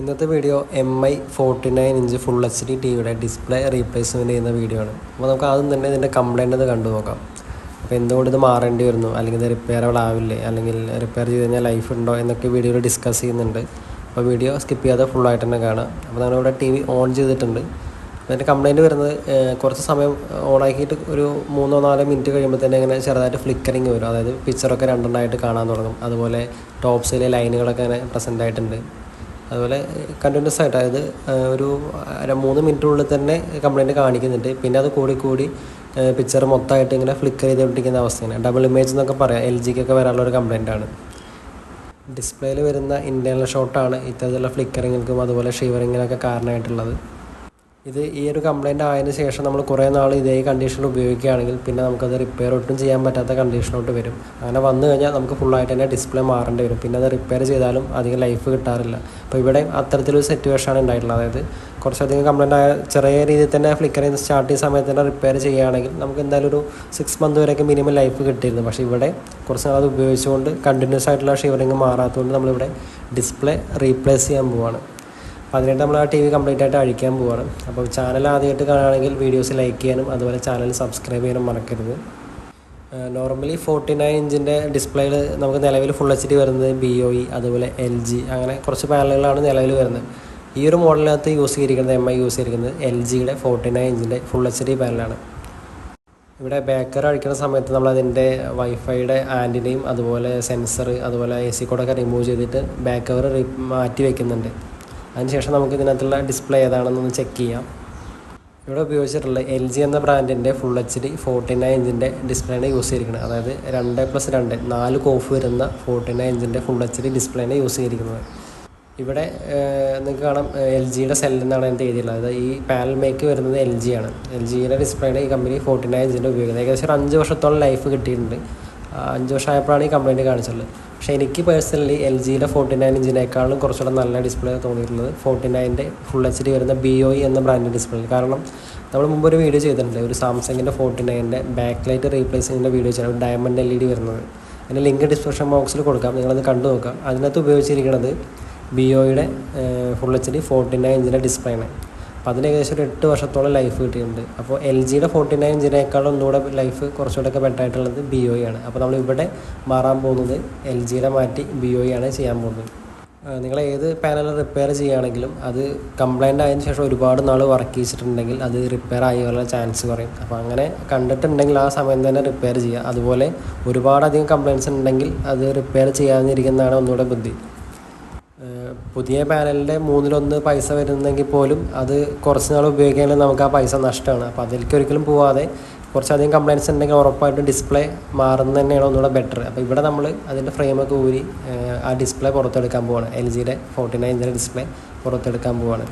ഇന്നത്തെ video M I forty nine inch full H D T വിയുടെ display replacement ചെയ്യുന്ന video ആണ്. അപ്പോൾ നമുക്ക് ആദ്യം തന്നെ ഇതിന്റെ കംപ്ലൈന്റ് ഒന്ന് കണ്ടു നോക്കാം. അപ്പോൾ എന്തുകൊണ്ട് ഇത് മാറേണ്ടി വരുന്നു? അല്ലെങ്കിൽ ഇത് റിപ്പയറബിൾ ആവില്ലേ? അല്ലെങ്കിൽ റിപ്പയർ ചെയ്ത് കഴിഞ്ഞാൽ ലൈഫ് ഉണ്ടോ? എന്നൊക്കെ വീഡിയോയിൽ ഡിസ്കസ് ചെയ്യുന്നുണ്ട്. അപ്പോൾ വീഡിയോ സ്കിപ്പ് ചെയ്യാതെ ഫുള്ളായിട്ട് തന്നെ കാണാം. അപ്പോൾ നമ്മളിവിടെ ടി വി ഓൺ ചെയ്തിട്ടുണ്ട്. അതിന്റെ കംപ്ലൈന്റ് വരുന്നത് കുറച്ച് സമയം ഓണാക്കിയിട്ട് ഒരു മൂന്നോ നാലോ മിനിറ്റ് കഴിയുമ്പോൾ തന്നെ ഇങ്ങനെ ചെറുതായിട്ട് ഫ്ലിക്കറിങ് വരും. അതായത് പിക്ചറൊക്കെ രണ്ടെണ്ണമായിട്ട് കാണാൻ തുടങ്ങും. അതുപോലെ ടോപ്സിലെ ലൈനുകളൊക്കെ ഇങ്ങനെ പ്രസന്റ് ആയിട്ടുണ്ട്. അതുപോലെ കണ്ടിന്യൂസ് ആയിട്ട് അതായത് ഒരു മൂന്ന് മിനിറ്റിനുള്ളിൽ തന്നെ കംപ്ലൈന്റ് കാണിക്കുന്നുണ്ട്. പിന്നെ അത് കൂടി കൂടി പിക്ചർ മൊത്തമായിട്ട് ഇങ്ങനെ ഫ്ലിക്കർ ചെയ്തുകൊണ്ടിരിക്കുന്ന അവസ്ഥയാണ്. ഡബിൾ ഇമേജ് എന്നൊക്കെ പറയാം. എൽ ജിക്കൊക്കെ വരാനുള്ള ഒരു കംപ്ലൈന്റാണ് ഡിസ്പ്ലേയിൽ വരുന്ന ഇന്റേണൽ ഷോട്ടാണ് ഇത്തരത്തിലുള്ള ഫ്ലിക്കറിങ്ങൾക്കും അതുപോലെ ഷീവറിങ്ങിനൊക്കെ കാരണമായിട്ടുള്ളത്. ഇത് ഈ ഒരു കംപ്ലൈന്റ് ആയതിനു ശേഷം നമ്മൾ കുറേ നാൾ ഇതേ കണ്ടീഷനിൽ ഉപയോഗിക്കുകയാണെങ്കിൽ പിന്നെ നമുക്കത് റിപ്പയർ ഒട്ടും ചെയ്യാൻ പറ്റാത്ത കണ്ടീഷനോട്ട് വരും. അങ്ങനെ വന്നു കഴിഞ്ഞാൽ നമുക്ക് ഫുള്ളായിട്ട് തന്നെ ഡിസ്പ്ലേ മാറേണ്ടി വരും. പിന്നെ അത് റിപ്പയർ ചെയ്താലും അധികം ലൈഫ് കിട്ടാറില്ല. അപ്പോൾ ഇവിടെ അത്തരത്തിലൊരു സിറ്റുവേഷനാണ് ഉണ്ടായിട്ടുള്ളത്. അതായത് കുറച്ചധികം കംപ്ലൈന്റ് ആയ ചെറിയ രീതിയിൽ തന്നെ ഫ്ലിക്കർ ചെയ്ത് സ്റ്റാർട്ട് ചെയ്യുന്ന സമയത്ത് തന്നെ റിപ്പയർ ചെയ്യുകയാണെങ്കിൽ നമുക്ക് എന്തായാലും ഒരു സിക്സ് മന്ത് വരെയൊക്കെ മിനിമം ലൈഫ് കിട്ടിയിരുന്നു. പക്ഷേ ഇവിടെ കുറച്ച് നാൾ അത് ഉപയോഗിച്ചുകൊണ്ട് കണ്ടിന്യൂസ് ആയിട്ടുള്ള ഷിവറിങ് മാറാത്തതുകൊണ്ട് നമ്മളിവിടെ ഡിസ്പ്ലേ റീപ്ലേസ് ചെയ്യാൻ പോവുകയാണ് അപ്പോൾ അതിനായിട്ട് നമ്മൾ ആ ടി വി കംപ്ലീറ്റ് ആയിട്ട് അഴിക്കാൻ പോവാണ്. അപ്പോൾ ചാനൽ ആദ്യമായിട്ട് കാണുകയാണെങ്കിൽ വീഡിയോസ് ലൈക്ക് ചെയ്യാനും അതുപോലെ ചാനൽ സബ്സ്ക്രൈബ് ചെയ്യാനും മറക്കരുത്. നോർമലി ഫോർട്ടി നയൻ ഇഞ്ചിന്റെ ഡിസ്പ്ലേയിൽ നമുക്ക് നിലവിൽ ഫുൾ എച്ച് ഡി വരുന്നത് ബി ഒ ഇ അതുപോലെ എൽ ജി അങ്ങനെ കുറച്ച് പാനലുകളാണ് നിലവിൽ വരുന്നത്. ഈ ഒരു മോഡലിനകത്ത് യൂസ് ചെയ്തിരിക്കുന്നത് എം ഐ യൂസ് ചെയ്തിരിക്കുന്നത് എൽ ജിയുടെ ഫോർട്ടി നയൻ ഇഞ്ചിന്റെ ഫുൾ എച്ച് ഡി പാനലാണ് ഇവിടെ ബേക്കർ അഴിക്കുന്ന സമയത്ത് നമ്മൾ അതിന്റെ വൈഫൈയുടെ ആന്റിനെയും അതുപോലെ സെൻസർ അതുപോലെ എ സി കോഡൊക്കെ റിമൂവ് ചെയ്തിട്ട് ബാക്ക് കവർ മാറ്റി വെക്കുന്നുണ്ട്. അതിനുശേഷം നമുക്ക് ഇതിനകത്തുള്ള ഡിസ്പ്ലേ ഏതാണെന്നൊന്ന് ചെക്ക് ചെയ്യാം. ഇവിടെ ഉപയോഗിച്ചിട്ടുള്ള എൽ ജി എന്ന ബ്രാൻഡിന്റെ full H D forty nine ഇഞ്ചിന്റെ ഡിസ്പ്ലേയാണ് യൂസ് ചെയ്തിരിക്കുന്നത്. അതായത് രണ്ട് പ്ലസ് രണ്ട് നാല് കോഫ് വരുന്ന ഫോർട്ടി നയൻ ഇഞ്ചിന്റെ ഫുൾ എച്ച് ഡി ഡിസ്പ്ലേയാണ് യൂസ് ചെയ്തിരിക്കുന്നത്. ഇവിടെ നിങ്ങൾക്ക് കാണാം എൽ ജിയുടെ സെല്ലെന്നാണ് അതിന്റെ എഴുതിയുള്ളത് അതായത് ഈ പാനൽ മേക്ക് വരുന്നത് എൽ ജി ആണ്. എൽ ജിയുടെ ഡിസ്പ്ലേയുടെ ഈ കമ്പനി ഫോർട്ടി നയൻ ഇഞ്ചിന്റെ ഉപയോഗിക്കുന്നത് ഏകദേശം ഒരു അഞ്ച് വർഷത്തോളം ലൈഫ് കിട്ടിയിട്ടുണ്ട്. അഞ്ച് വർഷമായപ്പോഴാണ് ഈ കംപ്ലൈന്റ് കാണിച്ചിട്ടുള്ളത് പക്ഷേ എനിക്ക് പേഴ്സണലി എൽ ജിയുടെ ഫോർട്ടി നയൻ ഇഞ്ചിനേക്കാളും കുറച്ചുകൂടെ നല്ല ഡിസ്പ്ലേ തോന്നിയിട്ടുള്ളത് ഫോർട്ടി നയന്റെ ഫുൾ എച്ച് ഡി വരുന്ന ബി ഒ ഇ എന്ന ബ്രാൻഡ് ഡിസ്പ്ലേ കാരണം നമ്മൾ മുമ്പ് ഒരു വീഡിയോ ചെയ്തിട്ടുണ്ട്. ഒരു സാംസങ്ങിന്റെ ഫോർട്ടി നയന്റെ ബാക്ക് ലൈറ്റ് റീപ്ലേസിങ്ങിന്റെ വീഡിയോ ചെയ്യണം ഡയമണ്ട് എൽ ഇ ഡി വരുന്നത്. അതിന്റെ ലിങ്ക് ഡിസ്ക്രിപ്ഷൻ ബോക്സിൽ കൊടുക്കാം. നിങ്ങളത് കണ്ടു നോക്കാം. അതിനകത്ത് ഉപയോഗിച്ചിരിക്കുന്നത് ബി ഒയുടെ full H D forty nine ഇഞ്ചിന്റെ display ആണ് അപ്പോൾ അതിന് ഏകദേശം ഒരു എട്ട് വർഷത്തോളം ലൈഫ് കിട്ടിയിട്ടുണ്ട്. അപ്പോൾ എൽ ജിയുടെ ഫോർട്ടി നയൻ ജിനേക്കാളും ഒന്നുകൂടെ ലൈഫ് കുറച്ചുകൂടെ ഒക്കെ ബെറ്റർ ആയിട്ടുള്ളത് ബി ഒ ആണ്. അപ്പോൾ നമ്മൾ ഇവിടെ മാറാൻ പോകുന്നത് എൽ ജിയുടെ മാറ്റി ബി ഒ ആണ് ചെയ്യാൻ പോകുന്നത്. നിങ്ങൾ ഏത് പാനൽ റിപ്പയർ ചെയ്യുകയാണെങ്കിലും അത് കംപ്ലൈന്റ് ആയതിനു ശേഷം ഒരുപാട് നാൾ വർക്ക് ചെയ്തിട്ടുണ്ടെങ്കിൽ അത് റിപ്പയർ ആയുള്ള ചാൻസ് കുറയും. അപ്പോൾ അങ്ങനെ കണ്ടിട്ടുണ്ടെങ്കിൽ ആ സമയം തന്നെ റിപ്പയർ ചെയ്യുക. അതുപോലെ ഒരുപാടധികം കംപ്ലയിൻസ് ഉണ്ടെങ്കിൽ അത് റിപ്പയർ ചെയ്യാതിരിക്കുന്നതാണ് ഒന്നുകൂടെ ബുദ്ധി. പുതിയ പാനലിന്റെ മൂന്നിലൊന്ന് പൈസ വരുന്നെങ്കിൽ പോലും അത് കുറച്ച് നാൾ ഉപയോഗിക്കുകയാണെങ്കിൽ നമുക്ക് ആ പൈസ നഷ്ടമാണ്. അപ്പോൾ അതിലേക്ക് ഒരിക്കലും പോവാതെ കുറച്ചധികം കംപ്ലയിൻസ് ഉണ്ടെങ്കിൽ ഉറപ്പായിട്ടും ഡിസ്പ്ലേ മാറുന്നത് തന്നെയാണ് ഒന്നുകൂടെ ബെറ്റർ അപ്പോൾ ഇവിടെ നമ്മൾ അതിന്റെ ഫ്രെയിമൊക്കെ ഊരി ആ ഡിസ്പ്ലേ പുറത്തെടുക്കാൻ പോവാണ്. എൽ ജിയുടെ ഫോർട്ടി നയൻ ഇഞ്ചിന്റെ ഡിസ്പ്ലേ പുറത്തെടുക്കാൻ പോവാണ്.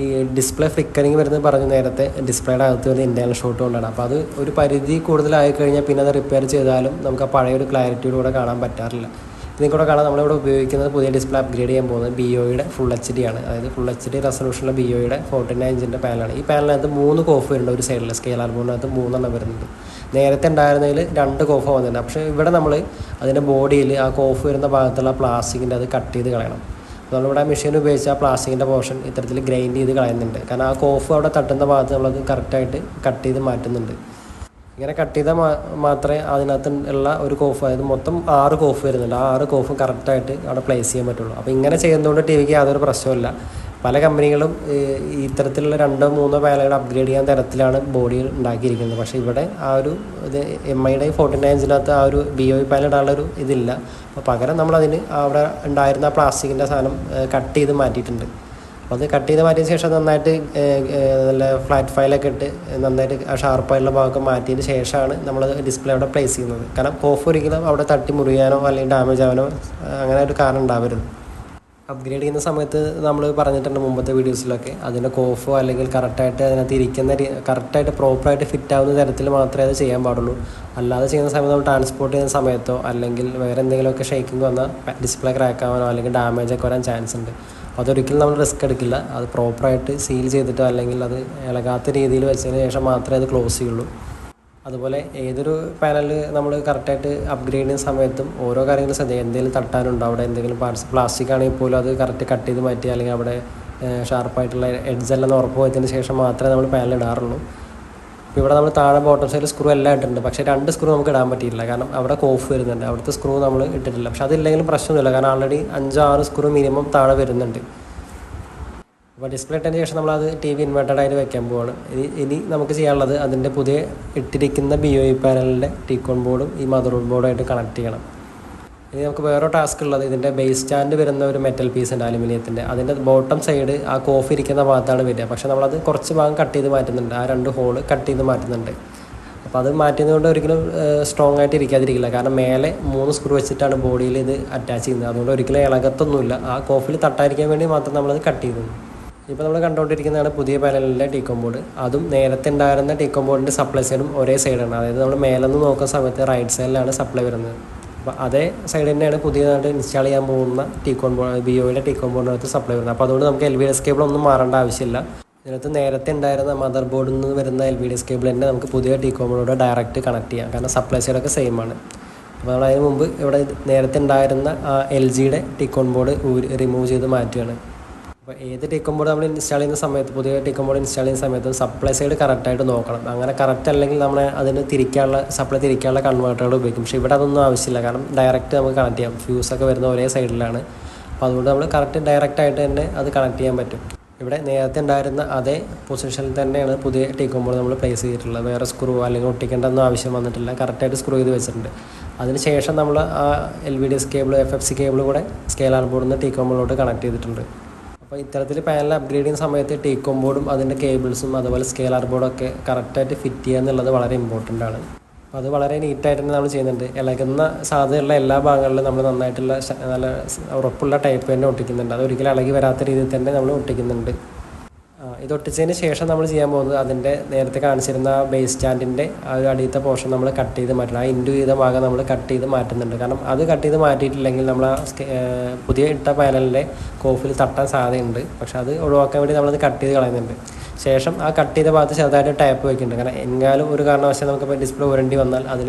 ഈ ഡിസ്പ്ലേ ഫ്ലിക്കറിങ് വരുന്നത് പറഞ്ഞു നേരത്തെ ഡിസ്പ്ലേയുടെ അകത്ത് വരുന്ന ഇന്റേണൽ ഷോട്ട് കൊണ്ടാണ്. അപ്പോൾ അത് ഒരു പരിധി കൂടുതലായി കഴിഞ്ഞാൽ പിന്നെ അത് റിപ്പയർ ചെയ്താലും നമുക്ക് ആ പഴയ ഒരു ക്ലാരിറ്റിയോട് കാണാൻ പറ്റാറില്ല. ഇതിൽ കൂടെ കാണാൻ നമ്മളിവിടെ ഉപയോഗിക്കുന്നത് പുതിയ ഡിസ്പ്ലേ അപ്ഗ്രേഡ് ചെയ്യാൻ പോകുന്നത് ബി ഒയുടെ ഫുൾ എച്ച് ഡി ആണ്. അതായത് ഫുൾ എച്ച് ഡി റെസൊല്യൂഷനുള്ള ബി ഒയുടെ ഫോർട്ടി നയൻ ഇഞ്ചിന്റെ പാനലാണ് ഈ പാനലിനകത്ത് മൂന്ന് കോഫ് വരുന്നുണ്ട് ഒരു സൈഡിൽ സ്കെയിൽ ആൽബോണിനകത്ത് മൂന്നെണ്ണം വരുന്നുണ്ട്. നേരത്തെ ഉണ്ടായിരുന്നതിൽ രണ്ട് കോഫ് വന്നിട്ടുണ്ട് പക്ഷേ ഇവിടെ നമ്മൾ അതിന്റെ ബോഡിയിൽ ആ കോഫ് വരുന്ന ഭാഗത്തുള്ള പ്ലാസ്റ്റിക്കിന്റെ അത് കട്ട് ചെയ്ത് കളയണം. നമ്മളിവിടെ മെഷീൻ ഉപയോഗിച്ച് ആ പ്ലാസ്റ്റിക്കിന്റെ പോർഷൻ ഇത്തരത്തിൽ ഗ്രൈൻഡ് ചെയ്ത് കളയുന്നുണ്ട്. കാരണം ആ കോഫ് അവിടെ തട്ടുന്ന ഭാഗത്ത് നമ്മളത് കറക്റ്റായിട്ട് കട്ട് ചെയ്ത് മാറ്റുന്നുണ്ട്. ഇങ്ങനെ കട്ട് ചെയ്താൽ മാത്രമേ അതിനകത്ത് ഉള്ള ഒരു കോഫ് അതായത് മൊത്തം ആറ് കോഫ് വരുന്നുണ്ട്. ആ ആറ് കോഫും കറക്റ്റായിട്ട് അവിടെ പ്ലേസ് ചെയ്യാൻ പറ്റുള്ളൂ. അപ്പോൾ ഇങ്ങനെ ചെയ്യുന്നതുകൊണ്ട് ടി വിക്ക് യാതൊരു പ്രശ്നമില്ല പല കമ്പനികളും ഇത്തരത്തിലുള്ള രണ്ടോ മൂന്നോ പാനലുകൾ അപ്ഗ്രേഡ് ചെയ്യാൻ തരത്തിലാണ് ബോഡി ഉണ്ടാക്കിയിരിക്കുന്നത്. പക്ഷേ ഇവിടെ ആ ഒരു ഇത് എം ഐയുടെ ഫോർട്ടി നയൻസിനകത്ത് ആ ഒരു ബി ഒ പാനൽ ഇടാനുള്ള ഒരു ഇതില്ല. അപ്പോൾ പകരം നമ്മളതിന് അവിടെ ഉണ്ടായിരുന്ന പ്ലാസ്റ്റിക്കിന്റെ സാധനം കട്ട് ചെയ്ത് മാറ്റിയിട്ടുണ്ട്. അപ്പോൾ അത് കട്ട് ചെയ്ത് മാറ്റിയ ശേഷം നന്നായിട്ട് നല്ല ഫ്ലാറ്റ് ഫയലൊക്കെ ഇട്ട് നന്നായിട്ട് ആ ഷാർപ്പായിട്ടുള്ള ഭാഗമൊക്കെ മാറ്റിയതിന് ശേഷമാണ് നമ്മൾ ഡിസ്പ്ലേ അവിടെ പ്ലേസ് ചെയ്യുന്നത്. കാരണം കോഫ് ഒരിക്കലും അവിടെ തട്ടി മുറിയാനോ അല്ലെങ്കിൽ ഡാമേജ് ആവാനോ അങ്ങനെ ഒരു കാരണം ഉണ്ടാവരുത്. അപ്ഗ്രേഡ് ചെയ്യുന്ന സമയത്ത് നമ്മൾ പറഞ്ഞിട്ടുണ്ട് മുമ്പത്തെ വീഡിയോസിലൊക്കെ അതിന്റെ കോഫോ അല്ലെങ്കിൽ കറക്റ്റായിട്ട് അതിനകത്ത് ഇരിക്കുന്ന കറക്റ്റായിട്ട് പ്രോപ്പറായിട്ട് ഫിറ്റ് ആവുന്ന തരത്തിൽ മാത്രമേ അത് ചെയ്യാൻ പാടുള്ളൂ. അല്ലാതെ ചെയ്യുന്ന സമയത്ത് നമ്മൾ ട്രാൻസ്പോർട്ട് ചെയ്യുന്ന സമയത്തോ അല്ലെങ്കിൽ വേറെ എന്തെങ്കിലുമൊക്കെ ഷേക്കിംഗ് വന്നാൽ ഡിസ്പ്ലേ ക്രാക്ക് ആവാനോ അല്ലെങ്കിൽ ഡാമേജ് ഒക്കെ വരാൻ ചാൻസ് ഉണ്ട് അപ്പോൾ അതൊരിക്കലും നമ്മൾ റിസ്ക് എടുക്കില്ല. അത് പ്രോപ്പറായിട്ട് സീൽ ചെയ്തിട്ടോ അല്ലെങ്കിൽ അത് ഇളകാത്ത രീതിയിൽ വെച്ചതിന് ശേഷം മാത്രമേ അത് ക്ലോസ് ചെയ്യുള്ളൂ. അതുപോലെ ഏതൊരു പാനൽ നമ്മൾ കറക്റ്റായിട്ട് അപ്ഗ്രേഡ് ചെയ്യുന്ന സമയത്തും ഓരോ കാര്യങ്ങളും ശ്രദ്ധിക്കുക. എന്തെങ്കിലും തട്ടാനുണ്ടോ? അവിടെ എന്തെങ്കിലും പാർട്സ് പ്ലാസ്റ്റിക് ആണെങ്കിൽ പോലും അത് കറക്റ്റ് കട്ട് ചെയ്ത് മാറ്റി അല്ലെങ്കിൽ അവിടെ ഷാർപ്പായിട്ടുള്ള എഡ്ജെല്ലാം ഉറപ്പ് വരുന്നതിന് ശേഷം മാത്രമേ നമ്മൾ പാനൽ ഇടാറുള്ളൂ. ഇപ്പോൾ ഇവിടെ നമ്മൾ താഴെ ബോട്ടം സൈഡിൽ സ്ക്രൂ എല്ലാം ഇട്ടിട്ടുണ്ട്. പക്ഷേ രണ്ട് സ്ക്രൂ നമുക്ക് ഇടാൻ പറ്റിയില്ല കാരണം അവിടെ കോഫ് വരുന്നുണ്ട്. അവിടുത്തെ സ്ക്രൂ നമ്മൾ ഇട്ടിട്ടില്ല. പക്ഷേ അതില്ലെങ്കിലും പ്രശ്നമൊന്നുമില്ല. കാരണം ആൾറെഡി അഞ്ചോ ആറ് സ്ക്രൂ മിനിമം താഴെ വരുന്നുണ്ട്. അപ്പോൾ ഡിസ്പ്ലേ ഇട്ടതിന് ശേഷം നമ്മളത് ടി വി ഇൻവെർട്ടഡ് ആയിട്ട് വെക്കാൻ പോവാണ്. ഇനി ഇനി നമുക്ക് ചെയ്യാനുള്ളത് അതിന്റെ പുതിയ ഇട്ടിരിക്കുന്ന ബി ഒ ഇ പാനലിന്റെ ടീക്കോൺ ബോർഡും ഈ മദർ ബോർഡുമായിട്ട് കണക്ട് ചെയ്യണം. ഇനി നമുക്ക് വേറെ ടാസ്ക് ഉള്ളത്. ഇതിന്റെ ബേസ് സ്റ്റാൻഡ് വരുന്ന ഒരു മെറ്റൽ പീസ് ഉണ്ട് അലുമിനിയത്തിന്റെ അതിന്റെ ബോട്ടം സൈഡ് ആ കോഫ് ഇരിക്കുന്ന ഭാഗത്താണ് വരിക. പക്ഷേ നമ്മളത് കുറച്ച് ഭാഗം കട്ട് ചെയ്ത് മാറ്റുന്നുണ്ട്. ആ രണ്ട് ഹോൾ കട്ട് ചെയ്ത് മാറ്റുന്നുണ്ട്. അപ്പോൾ അത് മാറ്റുന്നതുകൊണ്ട് ഒരിക്കലും സ്ട്രോങ് ആയിട്ട് ഇരിക്കാതിരിക്കില്ല. കാരണം മേലെ മൂന്ന് സ്ക്രൂ വെച്ചിട്ടാണ് ബോഡിയിൽ ഇത് അറ്റാച്ച് ചെയ്യുന്നത്. അതുകൊണ്ട് ഒരിക്കലും ഇളകത്തൊന്നുമില്ല. ആ കോഫിൽ തട്ടാതിരിക്കാൻ വേണ്ടി മാത്രം നമ്മളത് കട്ട് ചെയ്തു ഇപ്പോൾ നമ്മൾ കണ്ടുകൊണ്ടിരിക്കുന്നതാണ് പുതിയ പാനലിലെ ടീക്കോം ബോർഡ് അതും നേരത്തെ ഉണ്ടായിരുന്ന ടീക്കോം ബോർഡിന്റെ സപ്ലൈ സൈഡും ഒരേ സൈഡാണ് അതായത് നമ്മൾ മേലെ നിന്ന് നോക്കുന്ന സമയത്ത് റൈറ്റ് സൈഡിലാണ് സപ്ലൈ വരുന്നത്. അപ്പോൾ അതേ സൈഡ് തന്നെയാണ് പുതിയതായിട്ട് ഇൻസ്റ്റാൾ ചെയ്യാൻ പോകുന്ന T con board B T con ബോർഡിനകത്ത് supply വരുന്നത്. അപ്പോൾ അതുകൊണ്ട് നമുക്ക് എൽ വി എസ് കേബിൾ ഒന്നും മാറേണ്ട ആവശ്യമില്ല. ഇതിനകത്ത് നേരത്തെ ഉണ്ടായിരുന്ന മദർ ബോർഡിൽ നിന്ന് വരുന്ന L V D S cable തന്നെ നമുക്ക് പുതിയ ടീക്കോൺ ബോർഡോട് ഡയറക്റ്റ് കണക്ട് ചെയ്യാം. കാരണം സപ്ലൈ സൈഡൊക്കെ സെയിം ആണ്. അപ്പോൾ നമ്മൾ അതിന് മുമ്പ് ഇവിടെ നേരത്തെ ഉണ്ടായിരുന്ന എൽ ജിയുടെ ടീക്കോൺ ബോർഡ് റിമൂവ് ചെയ്ത് മാറ്റുകയാണ്. അപ്പോൾ ഏത് ടീക്കോൺ ബോർഡ് നമ്മൾ ഇൻസ്റ്റാൾ ചെയ്യുന്ന സമയത്ത് പുതിയ ടീക്കോൺ ബോർഡ് ഇൻസ്റ്റാൾ ചെയ്യുന്ന സമയത്ത് സപ്ലൈ സൈഡ് കറക്റ്റായിട്ട് നോക്കണം. അങ്ങനെ കറക്റ്റ് അല്ലെങ്കിൽ നമ്മൾ അതിന് തിരിക്കാനുള്ള സപ്ലൈ തിരിക്കാനുള്ള കൺവേർട്ടറുകൾ ഉപയോഗിക്കും. പക്ഷേ ഇവിടെ അതൊന്നും ആവശ്യമില്ല. കാരണം ഡയറക്റ്റ് നമുക്ക് കണക്ട് ചെയ്യാം. ഫ്യൂസൊക്കെ വരുന്ന ഒരേ സൈഡിലാണ് അപ്പോൾ അതുകൊണ്ട് നമ്മൾ കറക്റ്റ് ഡയറക്റ്റ് ആയിട്ട് തന്നെ അത് കണക്ട് ചെയ്യാൻ പറ്റും. ഇവിടെ നേരത്തെ ഉണ്ടായിരുന്ന അതേ പൊസിഷനിൽ തന്നെയാണ് പുതിയ ബോർഡ് നമ്മൾ പ്ലേസ് ചെയ്തിട്ടുള്ളത്. വേറെ സ്ക്രൂ അല്ലെങ്കിൽ ഒട്ടിക്കേണ്ട ഒന്നും ആവശ്യം വന്നിട്ടില്ല. കറക്റ്റായിട്ട് സ്ക്രൂ ചെയ്ത് വെച്ചിട്ടുണ്ട്. അതിന് ശേഷം നമ്മൾ ആ L V D S cable F F C cable കൂടെ സ്കെയിലാർ ബോർഡിൽ നിന്ന് ടീക്കോൺ ബോർഡിലോട്ട് കണക്ട് ചെയ്തിട്ടുണ്ട്. അപ്പോൾ ഇത്തരത്തിൽ പാനൽ അപ്ഗ്രേഡ് ചെയ്യുന്ന സമയത്ത് ടീക്കോം ബോർഡും അതിന്റെ കേബിൾസും അതുപോലെ സ്കെയിലാർ ബോർഡൊക്കെ കറക്റ്റായിട്ട് ഫിറ്റ് ചെയ്യുക എന്നുള്ളത് വളരെ ഇമ്പോർട്ടന്റ് ആണ്. അപ്പോൾ അത് വളരെ നീറ്റായിട്ട് തന്നെ നമ്മൾ ചെയ്യുന്നുണ്ട്. ഇളകുന്ന സാധ്യതയുള്ള എല്ലാ ഭാഗങ്ങളിലും നമ്മൾ നന്നായിട്ടുള്ള നല്ല ഉറപ്പുള്ള ടൈപ്പ് തന്നെ ഒട്ടിക്കുന്നുണ്ട്. അത് ഒരിക്കലും ഇളകി വരാത്ത രീതിയിൽ തന്നെ നമ്മൾ ഒട്ടിക്കുന്നുണ്ട്. ആ, ഇത് ഒട്ടിച്ചതിന് ശേഷം നമ്മൾ ചെയ്യാൻ പോകുന്നത് അതിന്റെ നേരത്തെ കാണിച്ചിരുന്ന ബേസ് സ്റ്റാൻഡിന്റെ ആ ഒരു അടിയത്തെ പോർഷൻ നമ്മൾ കട്ട് ചെയ്ത് മാറ്റണം. ആ ഇൻഡു ചെയ്ത ഭാഗം നമ്മൾ കട്ട് ചെയ്ത് മാറ്റുന്നുണ്ട്. കാരണം അത് കട്ട് ചെയ്ത് മാറ്റിയിട്ടില്ലെങ്കിൽ നമ്മൾ ആ പുതിയ ഇട്ട പാനലിന്റെ കോഫിൽ തട്ടാൻ സാധ്യതയുണ്ട്. പക്ഷെ അത് ഒഴിവാക്കാൻ വേണ്ടി നമ്മളത് കട്ട് ചെയ്ത് കളയുന്നുണ്ട്. ശേഷം ആ കട്ട് ചെയ്ത ഭാഗത്ത് ചെറുതായിട്ട് ടാപ്പ് വയ്ക്കുന്നുണ്ട് കാരണം എങ്ങാലും ഒരു കാരണവശാൽ നമുക്കിപ്പോൾ ഡിസ്പ്ലേ വരേണ്ടി വന്നാൽ അതിൽ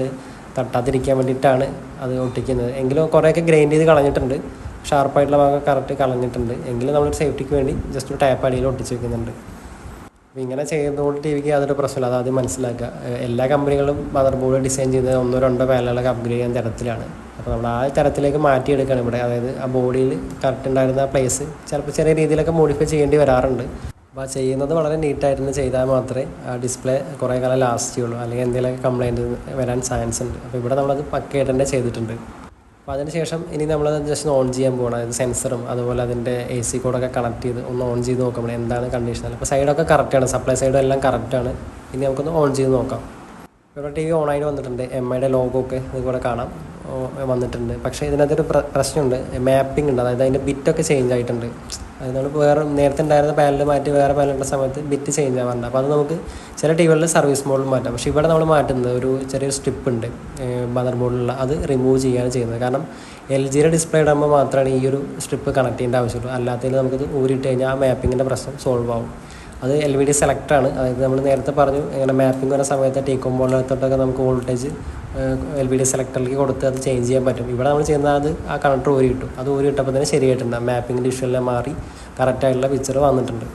തട്ടാതിരിക്കാൻ വേണ്ടിയിട്ടാണ് അത് ഒട്ടിക്കുന്നത്. എങ്കിലും കുറേയൊക്കെ ഗ്രൈൻഡ് ചെയ്ത് കളഞ്ഞിട്ടുണ്ട്. ഷാർപ്പായിട്ടുള്ള ഭാഗം കറക്റ്റ് കളഞ്ഞിട്ടുണ്ട്. എങ്കിലും നമ്മൾ സേഫ്റ്റിക്ക് വേണ്ടി ജസ്റ്റ് ഒരു ടാപ്പ് അടിയിൽ ഒട്ടിച്ച് വെക്കുന്നുണ്ട്. അപ്പോൾ ഇങ്ങനെ ചെയ്യുന്നതുകൊണ്ട് ടി വിക്ക് യാതൊരു പ്രശ്നമില്ല. അത് ആദ്യം മനസ്സിലാക്കുക. എല്ലാ കമ്പനികളും മദർ ബോർഡ് ഡിസൈൻ ചെയ്ത് ഒന്നോ രണ്ടോ പാനലുകളൊക്കെ അപ്ഗ്രേഡ് ചെയ്യാൻ തരത്തിലാണ്. അപ്പോൾ നമ്മൾ ആ തരത്തിലേക്ക് മാറ്റിയെടുക്കുകയാണ് ഇവിടെ. അതായത് ആ ബോഡിയിൽ കറക്റ്റ് ഉണ്ടായിരുന്ന പ്ലേസ് ചിലപ്പോൾ ചെറിയ രീതിയിലൊക്കെ മോഡിഫൈ ചെയ്യേണ്ടി വരാറുണ്ട്. അപ്പോൾ ചെയ്യുന്നത് വളരെ നീറ്റായിട്ട് ചെയ്താൽ മാത്രമേ ആ ഡിസ്പ്ലേ കുറേ കാലം ലാസ്റ്റ് ചെയ്യുള്ളൂ. അല്ലെങ്കിൽ എന്തെങ്കിലുമൊക്കെ കംപ്ലയിന്റ് വരാൻ ചാൻസ് ഉണ്ട്. അപ്പോൾ ഇവിടെ നമ്മളത് പക്കയായിട്ട് തന്നെ ചെയ്തിട്ടുണ്ട്. അപ്പോൾ അതിനുശേഷം ഇനി നമ്മൾ ജസ്റ്റ് ഓൺ ചെയ്യാൻ പോകണം അതായത് സെൻസറും അതുപോലെ അതിന്റെ എ സി കോഡൊക്കെ കണക്ട് ചെയ്ത് ഒന്ന് ഓൺ ചെയ്ത് നോക്കുമ്പോൾ എന്താണ് കണ്ടീഷൻ അപ്പോൾ സൈഡൊക്കെ കറക്റ്റാണ് സപ്ലൈ സൈഡും എല്ലാം കറക്റ്റാണ് ഇനി നമുക്കൊന്ന് ഓൺ ചെയ്ത് നോക്കാം. ഇവിടെ ടി വി ഓണായിട്ട് വന്നിട്ടുണ്ട്. എം ഐയുടെ ലോഗോ ഒക്കെ ഇതിവിടെ കാണാം. വന്നിട്ടുണ്ട്. പക്ഷേ ഇതിനകത്തൊരു പ്ര- പ്രശ്നമുണ്ട്. മാപ്പിംഗ് ഉണ്ട്. അതായത് അതിന്റെ ബിറ്റൊക്കെ ചേഞ്ച് ആയിട്ടുണ്ട്. അത് നമ്മൾ വേറെ നേരത്തെ ഉണ്ടായിരുന്ന പാനൽ മാറ്റി വേറെ പാനലിന്റെ സമയത്ത് ബിറ്റ് ചേഞ്ച് ആവാറുണ്ട് അപ്പോൾ അത് നമുക്ക് ചില ടി വികളിൽ സർവീസ് മോഡിൽ മാറ്റാം. പക്ഷേ ഇവിടെ നമ്മൾ മാറ്റുന്നത് ഒരു ചെറിയൊരു സ്ട്രിപ്പ് ഉണ്ട്. മദർ ബോർഡിലുള്ള അത് റിമൂവ് ചെയ്യാണ് ചെയ്യുന്നത്. കാരണം എൽ ജിയുടെ ഡിസ്പ്ലേ ഇടുമ്പോൾ മാത്രമാണ് ഈ ഒരു സ്ട്രിപ്പ് കണക്ട് ചെയ്യേണ്ട ആവശ്യമുള്ളൂ. അല്ലാത്തതിൽ നമുക്കിത് ഊരിയിട്ട് കഴിഞ്ഞാൽ ആ മാപ്പിങ്ങിന്റെ പ്രശ്നം സോൾവ് ആവും. അത് എൽ വി ഡി സെലക്ടറാണ് അതായത് നമ്മൾ നേരത്തെ പറഞ്ഞു ഇങ്ങനെ മാപ്പിംഗ് വരുന്ന സമയത്ത് ടീക്കോം ബോളിനകത്തോട്ടൊക്കെ നമുക്ക് വോൾട്ടേജ് എൽ വി ഡി സെലക്ടറിലേക്ക് കൊടുത്ത് അത് ചേഞ്ച് ചെയ്യാൻ പറ്റും. ഇവിടെ നമ്മൾ ചെയ്യുന്നത് അത് ആ കണക്ടർ ഊരി കിട്ടും അത് ഊരി ഇട്ടപ്പോൾ തന്നെ ശരിയായിട്ടുണ്ട്. മാപ്പിങ്ങിന്റെ ഇഷ്യൂ എല്ലാം മാറി കറക്റ്റായിട്ടുള്ള പിക്ചർ വന്നിട്ടുണ്ട്.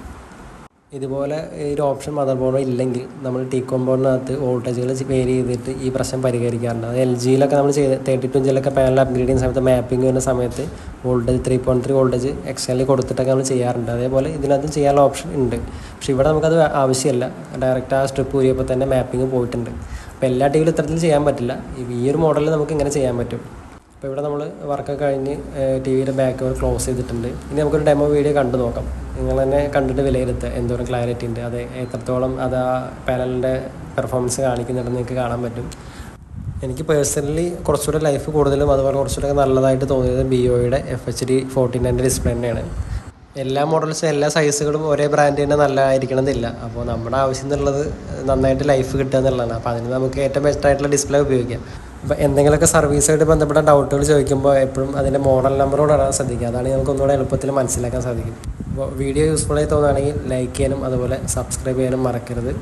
ഇതുപോലെ ഒരു ഓപ്ഷൻ മദർ ബോർഡ് ഇല്ലെങ്കിൽ നമ്മൾ ടീ ബോർഡിനകത്ത് വോൾട്ടേജുകൾ വേരി ചെയ്തിട്ട് ഈ പ്രശ്നം പരിഹരിക്കാറുണ്ട്. അത് എൽ ജിയിലൊക്കെ നമ്മൾ ചെയ്ത് തേർട്ടി ടു ജിയിലൊക്കെ പാനൽ അപ്ഗ്രേഡ് ചെയ്യുന്ന സമയത്ത് മാപ്പിംഗ് വരുന്ന സമയത്ത് voltage three point three voltage എക്സ്റ്റേണിൽ കൊടുത്തിട്ടൊക്കെ നമ്മൾ ചെയ്യാറുണ്ട്. അതേപോലെ ഇതിനകത്ത് ചെയ്യാനുള്ള ഓപ്ഷൻ ഉണ്ട്. പക്ഷേ ഇവിടെ നമുക്കത് ആവശ്യമില്ല. ഡയറക്റ്റ് ആ സ്ട്രിപ്പ് ഊരിയപ്പോൾ തന്നെ മാപ്പിംഗ് പോയിട്ടുണ്ട്. അപ്പോൾ എല്ലാ ടി ഇത്തരത്തിൽ ചെയ്യാൻ പറ്റില്ല. ഈ ഒരു മോഡലിൽ നമുക്ക് ഇങ്ങനെ ചെയ്യാൻ പറ്റും. അപ്പോൾ ഇവിടെ നമ്മൾ വർക്കൊക്കെ കഴിഞ്ഞ് ടി വിയുടെ ബാക്ക് ക്ലോസ് ചെയ്തിട്ടുണ്ട്. ഇനി നമുക്കൊരു ഡെമോ വീഡിയോ കണ്ടു നോക്കാം. നിങ്ങൾ തന്നെ കണ്ടിട്ട് വിലയിരുത്തുക. എന്തോരം ക്ലാരിറ്റി ഉണ്ട്. അത് എത്രത്തോളം അത് ആ പാനലിന്റെ പെർഫോമൻസ് കാണിക്കുന്നുണ്ടെന്ന് നിങ്ങൾക്ക് കാണാൻ പറ്റും. എനിക്ക് പേഴ്സണലി കുറച്ചുകൂടെ ലൈഫ് കൂടുതലും അതുപോലെ കുറച്ചുകൂടെ നല്ലതായിട്ട് തോന്നിയത് ബി ഒയുടെ എഫ് എച്ച് ഡി ഫോർട്ടി നയന്റെ ഡിസ്പ്ലേ തന്നെയാണ്. എല്ലാ മോഡൽസും എല്ലാ സൈസുകളും ഒരേ ബ്രാൻഡ് തന്നെ നല്ലതായിരിക്കണം എന്നില്ല അപ്പോൾ നമ്മുടെ ആവശ്യം എന്നുള്ളത് നന്നായിട്ട് ലൈഫ് കിട്ടുക എന്നുള്ളതാണ്. അപ്പോൾ അതിന് നമുക്ക് ഏറ്റവും ബെസ്റ്റ് ആയിട്ടുള്ള ഡിസ്പ്ലേ ഉപയോഗിക്കാം. എന്തെങ്കിലുമൊക്കെ സർവീസായിട്ട് ബന്ധപ്പെട്ട ഡൗട്ടുകൾ ചോദിക്കുമ്പോൾ എപ്പോഴും അതിന്റെ മോഡൽ നമ്പറോട് ഇടാൻ ശ്രദ്ധിക്കുക. അതാണ് നമുക്ക് ഒന്നുകൂടെ എളുപ്പത്തിൽ മനസ്സിലാക്കാൻ സാധിക്കും. അപ്പോൾ വീഡിയോ യൂസ്ഫുൾ ആയി തോന്നുകയാണെങ്കിൽ ലൈക്ക് ചെയ്യാനും അതുപോലെ സബ്സ്ക്രൈബ് ചെയ്യാനും മറക്കരുത്.